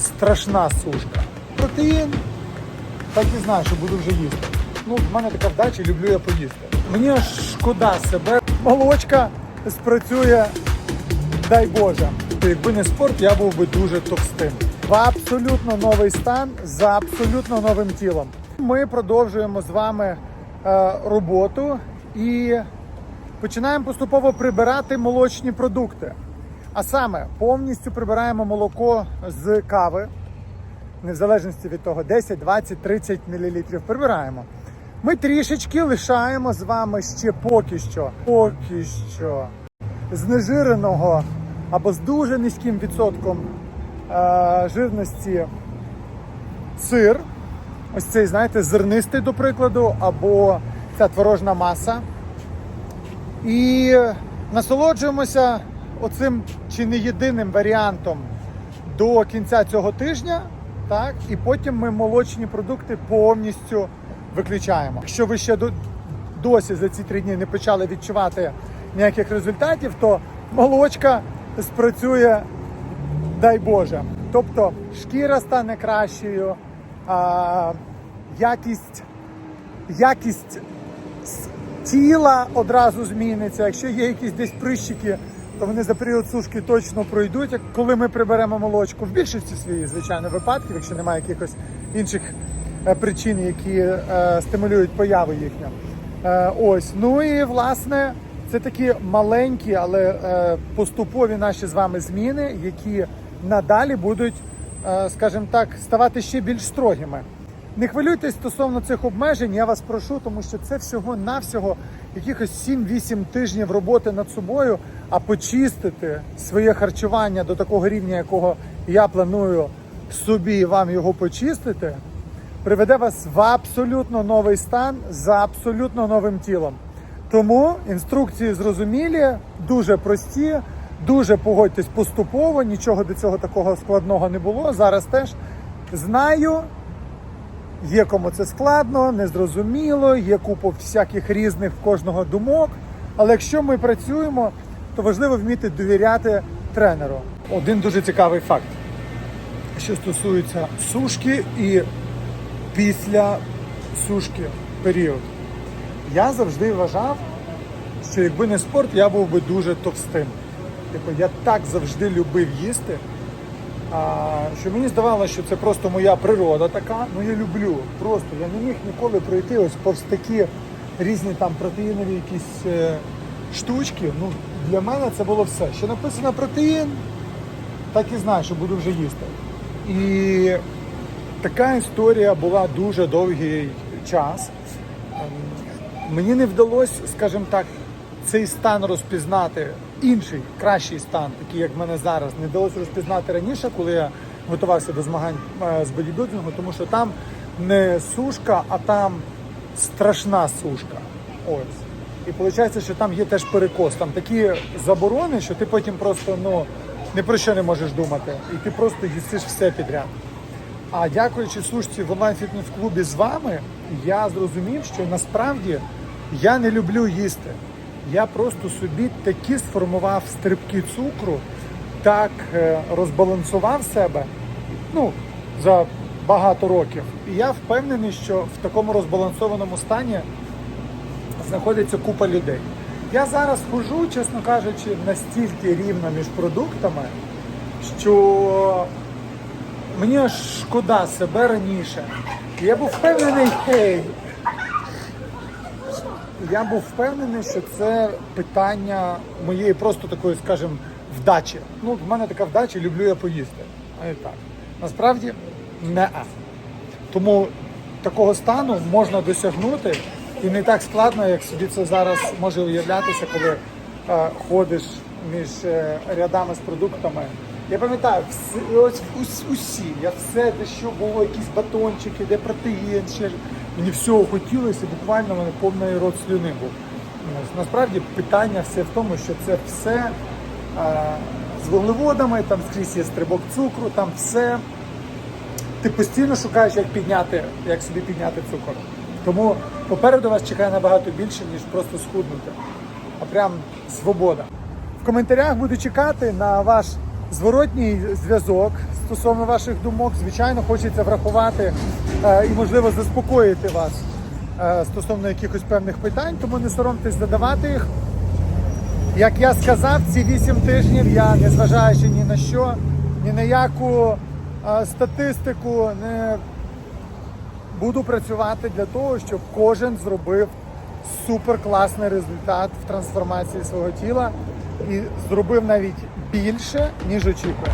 страшна сушка. Протеїн, так і знаю, що буду вже їсти. Ну, в мене така вдача, люблю я поїсти. Мені шкода себе. Молочка спрацює, дай Боже. Якби не спорт, я був би дуже товстим. В абсолютно новий стан за абсолютно новим тілом. Ми продовжуємо з вами е, роботу і починаємо поступово прибирати молочні продукти. А саме повністю прибираємо молоко з кави, не в залежності від того, 10, 20, 30 мл прибираємо. Ми трішечки лишаємо з вами ще поки що, поки що знежиреного або з дуже низьким відсотком е, жирності сир. Ось цей, знаєте, зернистий, до прикладу, або ця творожна маса. І насолоджуємося оцим чи не єдиним варіантом до кінця цього тижня. Так, і потім ми молочні продукти повністю виключаємо. Якщо ви ще до- досі за ці три дні не почали відчувати ніяких результатів, то молочка спрацює, дай Боже. Тобто шкіра стане кращою, а, якість, якість тіла одразу зміниться. Якщо є якісь десь прищики, то вони за період сушки точно пройдуть, коли ми приберемо молочку. В більшості своїх, звичайно, випадків, якщо немає якихось інших е, причин, які е, стимулюють появу їхню. Е, ось, ну і власне. Це такі маленькі, але е, поступові наші з вами зміни, які надалі будуть, е, скажімо так, ставати ще більш строгими. Не хвилюйтесь стосовно цих обмежень, я вас прошу, тому що це всього-навсього якихось 7-8 тижнів роботи над собою, а почистити своє харчування до такого рівня, якого я планую собі і вам його почистити, приведе вас в абсолютно новий стан за абсолютно новим тілом. Тому інструкції зрозумілі, дуже прості, дуже погодьтесь поступово, нічого до цього такого складного не було. Зараз теж знаю, є кому це складно, незрозуміло, є купа всяких різних в кожного думок. Але якщо ми працюємо, то важливо вміти довіряти тренеру. Один дуже цікавий факт, що стосується сушки і після сушки період. Я завжди вважав, що якби не спорт, я був би дуже товстим. Типу, я так завжди любив їсти, що мені здавалося, що це просто моя природа така. Ну я люблю. Просто я не міг ніколи пройти ось повз такі різні там протеїнові якісь е, штучки. Ну, для мене це було все. Що написано протеїн, так і знаю, що буду вже їсти. І така історія була дуже довгий час. Ем, Мені не вдалося, скажімо так, цей стан розпізнати, інший, кращий стан, такий як в мене зараз, не вдалося розпізнати раніше, коли я готувався до змагань е, з бодібілдингу, тому що там не сушка, а там страшна сушка. Ось. І виходить, що там є теж перекос. Там такі заборони, що ти потім просто ну, ні про що не можеш думати. І ти просто їсиш все підряд. А дякуючи сушці в онлайн-фітнес-клубі з вами, я зрозумів, що насправді я не люблю їсти. Я просто собі такі сформував стрибки цукру, так е, розбалансував себе ну, за багато років. І я впевнений, що в такому розбалансованому стані знаходиться купа людей. Я зараз хожу, чесно кажучи, настільки рівно між продуктами, що мені шкода себе раніше. Я був впевнений, хей. Я був впевнений, що це питання моєї просто такої, скажімо, вдачі. Ну, в мене така вдача, люблю я поїсти. А і так. Насправді не а. Тому такого стану можна досягнути і не так складно, як собі це зараз може уявлятися, коли е, ходиш між е, рядами з продуктами. Я пам'ятаю, всі, ось ус- усі, я все, де що було, якісь батончики, де протеїн, ще. Мені всього хотілося, буквально мене повний рот слюни був. Насправді питання все в тому, що це все е, з вуглеводами, там скрізь є стрибок цукру, там все ти постійно шукаєш, як підняти, як собі підняти цукор. Тому попереду вас чекає набагато більше, ніж просто схуднути. А прям свобода. В коментарях буду чекати на ваш зворотній зв'язок стосовно ваших думок. Звичайно, хочеться врахувати е, і, можливо, заспокоїти вас е, стосовно якихось певних питань, тому не соромтесь задавати їх. Як я сказав, ці вісім тижнів я, незважаючи ні на що, ні на яку е, статистику, не буду працювати для того, щоб кожен зробив суперкласний результат в трансформації свого тіла і зробив навіть більше, ніж очікує.